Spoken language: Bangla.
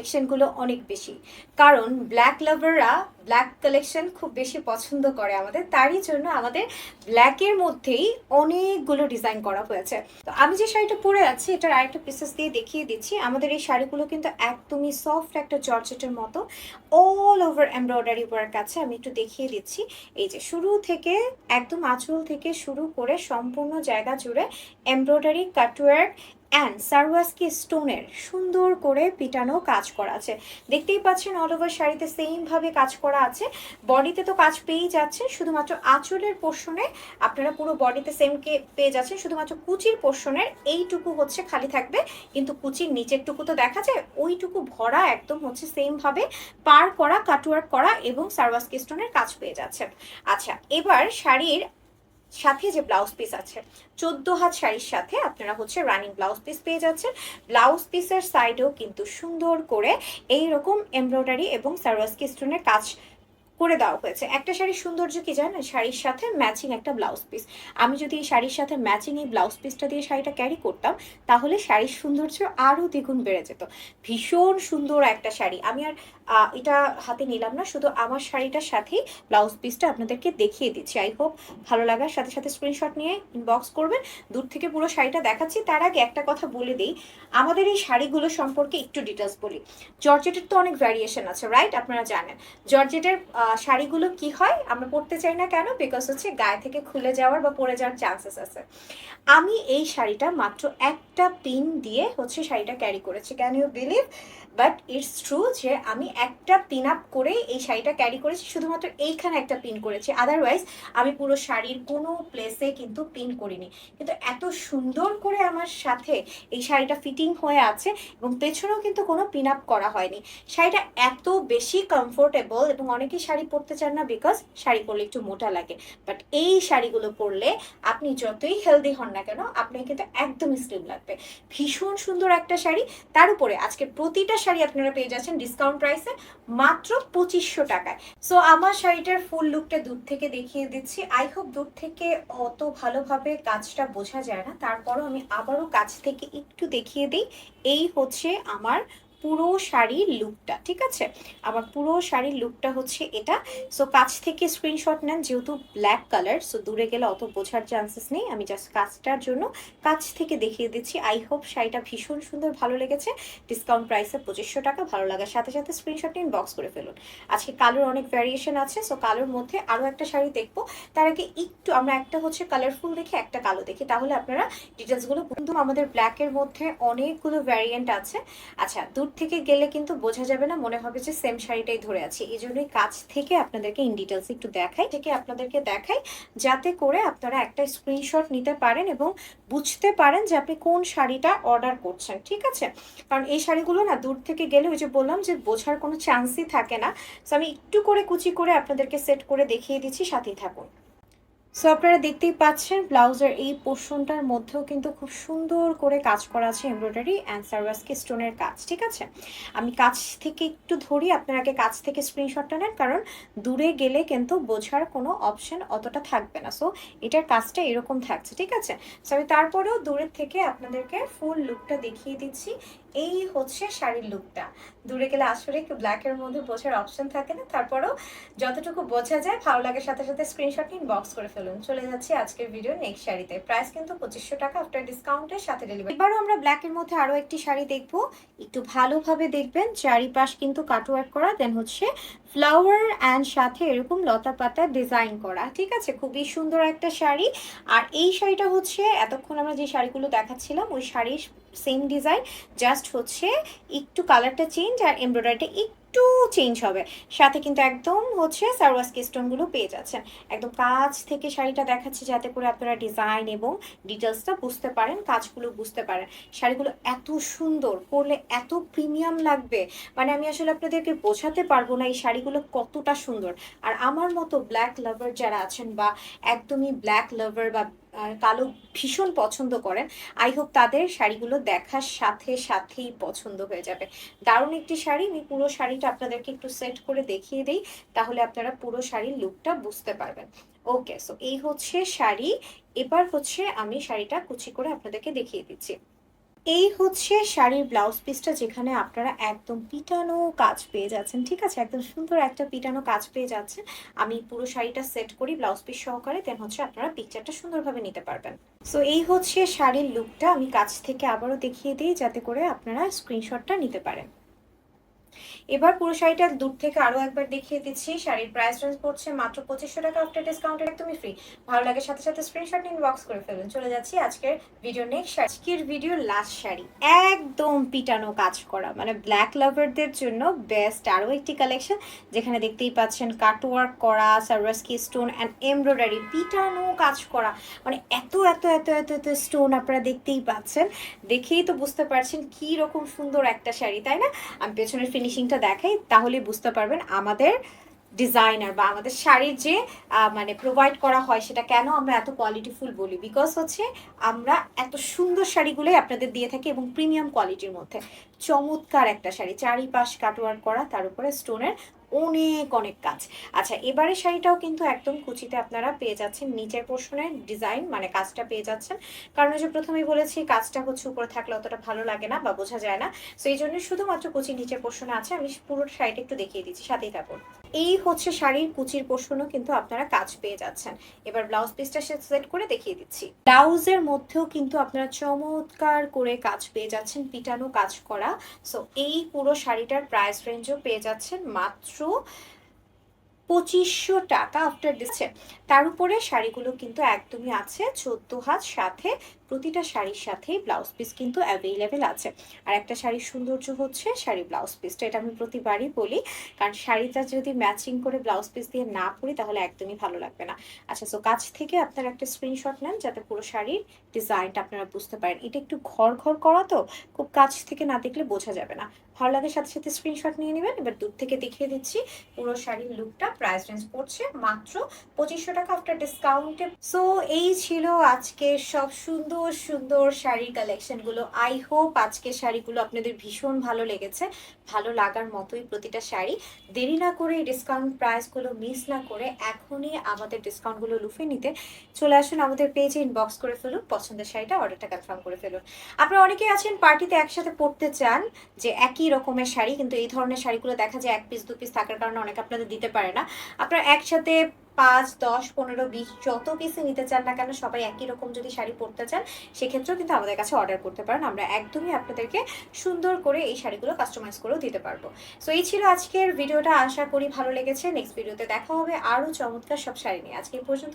কালেকশনগুলো অনেক বেশি। কারণ ব্ল্যাক লাভাররা ব্ল্যাক কালেকশন খুব বেশি পছন্দ করে আমাদের। তারই জন্য আমাদের ব্ল্যাকের মধ্যেই অনেকগুলো ডিজাইন করা হয়েছে। তো আমি যে শাড়িটা পরে আছি, এটার আরেকটা পিসেস দিয়ে দেখিয়ে দিচ্ছি। আমাদের এই শাড়িগুলো কিন্তু একদমই সফট একটা জর্জেটের মতো অল ওভার এমব্রয়ডারি ওয়ার্ক আছে। আমি একটু দেখিয়ে দিচ্ছি। এই যে শুরু থেকে, একদম আঁচল থেকে শুরু করে সম্পূর্ণ জায়গা জুড়ে এমব্রয়ডারি কাটওয়ার্ক অ্যান্ড সারওয়াস্কি স্টোনের সুন্দর করে পিটানো কাজ করা আছে। দেখতেই পাচ্ছেন অল ওভার শাড়িতে সেমভাবে কাজ করা আছে। বডিতে তো কাজ পেয়েই যাচ্ছে, শুধুমাত্র আঁচলের পোর্শনে আপনারা পুরো বডিতে সেম কে পেয়ে যাচ্ছেন, শুধুমাত্র কুচির পোর্শনের এইটুকু হচ্ছে খালি থাকবে। কিন্তু কুচির নিচের টুকু তো দেখা যায়, ওইটুকু ভরা একদম হচ্ছে সেমভাবে পার করা কাটওয়ার্ক করা এবং সারওয়াস্কি স্টোনের কাজ পেয়ে যাচ্ছে। আচ্ছা এবার শাড়ির সাথে যে ব্লাউজ পিস আছে, চোদ্দ হাত শাড়ির সাথে আপনারা হচ্ছে রানিং ব্লাউজ পিস পেয়ে যাচ্ছেন। ব্লাউজ পিসের সাইডেও কিন্তু সুন্দর করে এই রকম এমব্রয়ডারি এবং সার্ভাস স্টোনের কাজ করে দেওয়া হয়েছে। একটা শাড়ির সৌন্দর্য কি জানেন? শাড়ির সাথে ম্যাচিং একটা ব্লাউজ পিস আমি যদি এই শাড়ির সাথে ম্যাচিং এই ব্লাউজ পিসটা দিয়ে শাড়িটা ক্যারি করতাম, তাহলে শাড়ির সৌন্দর্য আরও দ্বিগুণ বেড়ে যেত। ভীষণ সুন্দর একটা শাড়ি। আমি আর এটা হাতে নিলাম না, শুধু আমার শাড়িটার সাথেই ব্লাউজ পিসটা আপনাদেরকে দেখিয়ে দিচ্ছি। আই হোপ ভালো লাগার সাথে সাথে স্ক্রিনশট নিয়ে ইনবক্স করবেন। দূর থেকে পুরো শাড়িটা দেখাচ্ছি। তার আগে একটা কথা বলে দিই। আমাদের এই শাড়িগুলো সম্পর্কে একটু ডিটেলস বলি। জর্জেটের তো অনেক ভ্যারিয়েশন আছে রাইট আপনারা জানেন। জর্জেটের শাড়িগুলো কি হয়? আমরা পরতে চাই না কেন? বিকজ হচ্ছে গায়ে থেকে খুলে যাওয়ার বা পরে যাওয়ার চান্সেস আছে। আমি এই শাড়িটা মাত্র একটা পিন দিয়ে হচ্ছে শাড়িটা ক্যারি করেছি। Can you believe but it's true যে আমি একটা পিন আপ করে এই শাড়িটা ক্যারি করেছি। শুধুমাত্র এইখানে একটা পিন করেছি। আদারওয়াইজ আমি পুরো শাড়ির কোনো প্লেসে কিন্তু পিন করিনি। কিন্তু এত সুন্দর করে আমার সাথে এই শাড়িটা ফিটিং হয়ে আছে এবং পেছনেও কিন্তু কোনো পিন আপ করা হয়নি। শাড়িটা এত বেশি কমফোর্টেবল এবং অনেকেই শাড়ি পরতে চান না বিকজ শাড়ি পরলে একটু মোটা লাগে। বাট এই শাড়িগুলো পরলে আপনি যতই হেলদি হন না কেন, আপনার কিন্তু একদমই স্লিম লাগবে। ভীষণ সুন্দর একটা শাড়ি। তার উপরে আজকে প্রতিটা শাড়ি আপনারা পেয়ে যাচ্ছেন ডিসকাউন্ট প্রাইসে মাত্র পঁচিশশো টাকায়। সো আমার শাড়িটার ফুল লুকটা দূর থেকে দেখিয়ে দিচ্ছি। আই হোপ দূর থেকে অত ভালোভাবে কাজটা বোঝা যায় না। তারপরও আমি আবারও কাছ থেকে একটু দেখিয়ে দিই। এই হচ্ছে আমার পুরো শাড়ির লুকটা ঠিক আছে? আমার পুরো শাড়ির লুকটা হচ্ছে এটা। সো কাছ থেকে স্ক্রিনশট নেন, যেহেতু ব্ল্যাক কালার সো দূরে গেলে অত বোঝার চান্সেস নেই। আমি জাস্ট কাজটার জন্য কাছ থেকে দেখিয়ে দিচ্ছি। আই হোপ শাড়িটা ভীষণ সুন্দর, ভালো লেগেছে। ডিসকাউন্ট প্রাইসে পঁচিশশো টাকা, ভালো লাগার সাথে সাথে স্ক্রিনশট নিন বক্স করে ফেলুন। আজকে কালোর অনেক ভ্যারিয়েশন আছে সো কালোর মধ্যে আরও একটা শাড়ি দেখব। তার আগে একটু, আমরা একটা হচ্ছে কালারফুল দেখি, একটা কালো দেখি। তাহলে আপনারা ডিটেলসগুলো কিন্তু আমাদের ব্ল্যাকের মধ্যে অনেকগুলো ভ্যারিয়েন্ট আছে। আচ্ছা দূর থেকে গেলে কিন্তু বোঝা যাবে না, মনে হবে যে সেম শাড়িটাই ধরে আছে। এই জন্যই কাছ থেকে আপনাদেরকে ইন ডিটেলস একটু দেখাই, থেকে আপনাদেরকে দেখাই, যাতে করে আপনারা একটা স্ক্রিনশট নিতে পারেন এবং বুঝতে পারেন যে আপনি কোন শাড়িটা অর্ডার করছেন, ঠিক আছে? কারণ এই শাড়িগুলো না দূর থেকে গেলে ওই যে বললাম যে বোঝার কোনো চান্সই থাকে না। সো আমি একটু করে কুচি করে আপনাদেরকে সেট করে দেখিয়ে দিচ্ছি, সাথেই থাকুন। সো আপনারা দেখতেই পাচ্ছেন, ব্লাউজের এই পোর্শনটার মধ্যেও কিন্তু খুব সুন্দর করে কাজ করা আছে এমব্রয়ডারি অ্যান্ড সার্ভাসকে স্টোনের কাজ, ঠিক আছে? আমি কাছ থেকে একটু ধরি, আপনারা আগে কাছ থেকে স্ক্রিনশটটা নেন, কারণ দূরে গেলে কিন্তু বোঝার কোনো অপশন অতটা থাকবে না। সো এটার কাজটা এরকম থাকছে, ঠিক আছে? সো আমি তারপরেও দূরের থেকে আপনাদেরকে ফুল লুকটা দেখিয়ে দিচ্ছি। এই হচ্ছে শাড়ির লুকটা দূরে গেলে আসলে একটু ব্ল্যাকের মধ্যে বোঝার অপশন থাকে না, তারপরেও যতটুকু বোঝা যায়, ভালো লাগার সাথে সাথে স্ক্রিনশট নিন বক্স করে ফেলুন। চলে যাচ্ছি আজকের ভিডিও নেক্সট শাড়িতে। প্রাইস কিন্তু পঁচিশশো টাকা আফটার ডিসকাউন্টের সাথে ডেলিভারি এবারও আমরা ব্ল্যাকের মধ্যে আরও একটি শাড়ি দেখব। একটু ভালোভাবে দেখবেন, চারিপাশ কিন্তু কাটওয়ার্ক করা দেন হচ্ছে ফ্লাওয়ার অ্যান্ড সাথে এরকম লতা পাতা ডিজাইন করা। ঠিক আছে? খুবই সুন্দর একটা শাড়ি। আর এই শাড়িটা হচ্ছে, এতক্ষণ আমরা যে শাড়িগুলো দেখাচ্ছিলাম, ওই শাড়ির সেম ডিজাইন জাস্ট হচ্ছে একটু কালারটা চেঞ্জ আর এমব্রয়ডারিটা একটু চেঞ্জ হবে। সাথে কিন্তু একদম হচ্ছে সারওয়াস্কি স্টোনগুলো পেয়ে যাচ্ছেন। একদম কাজ থেকে শাড়িটা দেখাচ্ছি যাতে করে আপনারা ডিজাইন এবং ডিটেলসটা বুঝতে পারেন, কাজগুলো বুঝতে পারেন। শাড়িগুলো এত সুন্দর, পরলে এত প্রিমিয়াম লাগবে। মানে আমি আসলে আপনাদেরকে বোঝাতে পারব না এই শাড়িগুলো কতটা সুন্দর। আর আমার মতো ব্ল্যাক লাভার যারা আছেন বা একদমই ব্ল্যাক লাভার বা কালো ভীষণ পছন্দ করেন। আই হোপ তাদের শাড়িগুলো দেখার সাথে সাথেই পছন্দ হয়ে যাবে। দারুণ একটি শাড়ি। আমি পুরো শাড়িটা আপনাদেরকে একটু সেট করে দেখিয়ে দিই, তাহলে আপনারা পুরো শাড়ির লুকটা বুঝতে পারবেন। ওকে সো এই হচ্ছে শাড়ি। এবার হচ্ছে আমি শাড়িটা কুচি করে আপনাদেরকে দেখিয়ে দিচ্ছি। এই হচ্ছে শাড়ির ব্লাউজ পিসটা যেখানে আপনারা একদম পিটানো কাজ পেয়ে যাচ্ছেন, ঠিক আছে? একদম সুন্দর একটা পিটানো কাজ পেয়ে যাচ্ছেন। আমি পুরো শাড়িটা সেট করি ব্লাউজ পিস সহকারে দেন হচ্ছে আপনারা পিকচারটা সুন্দরভাবে নিতে পারবেন। সো এই হচ্ছে শাড়ির লুকটা আমি কাছ থেকে আবারও দেখিয়ে দিই যাতে করে আপনারা স্ক্রিনশটটা নিতে পারেন। এবার পুরো শাড়িটা দূর থেকে আরও একবার দেখিয়ে দিচ্ছি। শাড়ির প্রাইস রেঞ্জ পড়ছে মাত্র পঁচিশশো টাকা আফটার ডিসকাউন্ট একদমই ফ্রি ভালো লাগে সাথে সাথে স্ক্রিনশট নিন বক্স করে ফেলুন। চলে যাচ্ছি আজকের ভিডিও নেক্সট আজকের ভিডিও লাস্ট শাড়ি। একদম পিটানো কাজ করা। মানে ব্ল্যাক লাভারদের জন্য বেস্ট আরও একটি কালেকশন যেখানে দেখতেই পাচ্ছেন কাটওয়ার্ক করা সার্ভাসকি স্টোন অ্যান্ড এমব্রয়ডারি পিটানো কাজ করা। মানে এত এত এত এত এত স্টোন আপনারা দেখতেই পাচ্ছেন। দেখেই তো বুঝতে পারছেন কি রকম সুন্দর একটা শাড়ি, তাই না? আমি পেছনের ফিনিশিংটা দেখাই, তাহলে বুঝতে পারবেন আমাদের ডিজাইনার বা আমাদের শাড়ির যে মানে প্রোভাইড করা হয় সেটা কেন আমরা এত কোয়ালিটিফুল বলি? বিকজ হচ্ছে আমরা এত সুন্দর শাড়িগুলোই আপনাদের দিয়ে থাকি এবং প্রিমিয়াম কোয়ালিটির মধ্যে। চমৎকার একটা শাড়ি, চারিপাশ কাটওয়ার করা, তার উপরে স্টোনের অনেক অনেক কাজ। আচ্ছা এবারে শাড়িটাও কিন্তু একদম কুচিতে আপনারা পেয়ে যাচ্ছেন। নিচের পোর্শনের ডিজাইন মানে কাজটা পেয়ে যাচ্ছেন। কারণ যে প্রথমেই বলেছি, কাজটা হচ্ছে উপরে থাকলে অতটা ভালো লাগে না বা বোঝা যায় না। তো এই জন্য শুধুমাত্র কুচি নিচের পোর্শনে আছে। আমি পুরো শাড়িটা একটু দেখিয়ে দিচ্ছি, সাথেই থাকুন। এই হচ্ছে শাড়ির কুচির পোর্শনও কিন্তু আপনারা কাজ পেয়ে যাচ্ছেন। এবার ব্লাউজ পিসটা সেট করে দেখিয়ে দিচ্ছি। ব্লাউজের মধ্যেও কিন্তু আপনারা চমৎকার করে কাজ পেয়ে যাচ্ছেন, পিটানো কাজ করা। সো এই পুরো শাড়িটার প্রাইস রেঞ্জও পেয়ে যাচ্ছেন মাত্র পঁচিশশো টাকা আফটার দিচ্ছে। তার উপরে শাড়িগুলো কিন্তু একদমই আছে, চোদ্দ হাত সাথে প্রতিটা শাড়ির সাথেই ব্লাউজ পিস কিন্তু অ্যাভেলেবেল আছে। আর একটা শাড়ির সৌন্দর্য হচ্ছে শাড়ি ব্লাউজ পিসটা এটা আমি প্রতিবারই বলি, কারণ শাড়িটা যদি ম্যাচিং করে ব্লাউজ পিস দিয়ে না পরি, তাহলে একদমই ভালো লাগবে না। আচ্ছা সো কাছ থেকে আপনারা একটা স্ক্রিনশট নেন যাতে পুরো শাড়ির ডিজাইনটা আপনারা বুঝতে পারেন। এটা একটু ঘর ঘর করা তো, খুব কাছ থেকে না দেখলে বোঝা যাবে না। ভালো লাগে সাথে সাথে স্ক্রিনশট নিয়ে নেবেন। এবার দূর থেকে দেখিয়ে দিচ্ছি, পুরো শাড়ির লুকটা প্রাইস রেঞ্জ পড়ছে মাত্র পঁচিশশো টাকা আফটার ডিসকাউন্টে সো এই ছিল আজকে সব সুন্দর সুন্দর শাড়ির কালেকশনগুলো আই হোপ আজকের শাড়িগুলো আপনাদের ভীষণ ভালো লেগেছে। ভালো লাগার মতোই প্রতিটা শাড়ি। দেরি না করে ডিসকাউন্ট প্রাইসগুলো মিস না করে এখনই আমাদের ডিসকাউন্টগুলো লুফে নিতে চলে আসুন আমাদের পেজে ইনবক্স করে ফেলুন, পছন্দের শাড়িটা অর্ডারটা কনফার্ম করে ফেলুন। আপনারা অনেকেই আছেন পার্টিতে একসাথে পড়তে চান যে একই রকমের শাড়ি, কিন্তু এই ধরনের শাড়িগুলো দেখা যায় এক পিস দু পিস থাকার কারণে অনেকে আপনাদের দিতে পারে না। আপনারা একসাথে পাঁচ, দশ, পনেরো, বিশ, যত পিসে নিতে চান না কেন, সবাই একই রকম যদি শাড়ি পরতে চান, সেক্ষেত্রেও কিন্তু আমাদের কাছে অর্ডার করতে পারেন। আমরা একদমই আপনাদেরকে সুন্দর করে এই শাড়িগুলো কাস্টমাইজ করেও দিতে পারব। সো এই ছিল আজকের ভিডিওটা। আশা করি ভালো লেগেছে। নেক্সট ভিডিওতে দেখা হবে। আরও চমৎকার সব শাড়ি নিয়ে। আজকে পর্যন্ত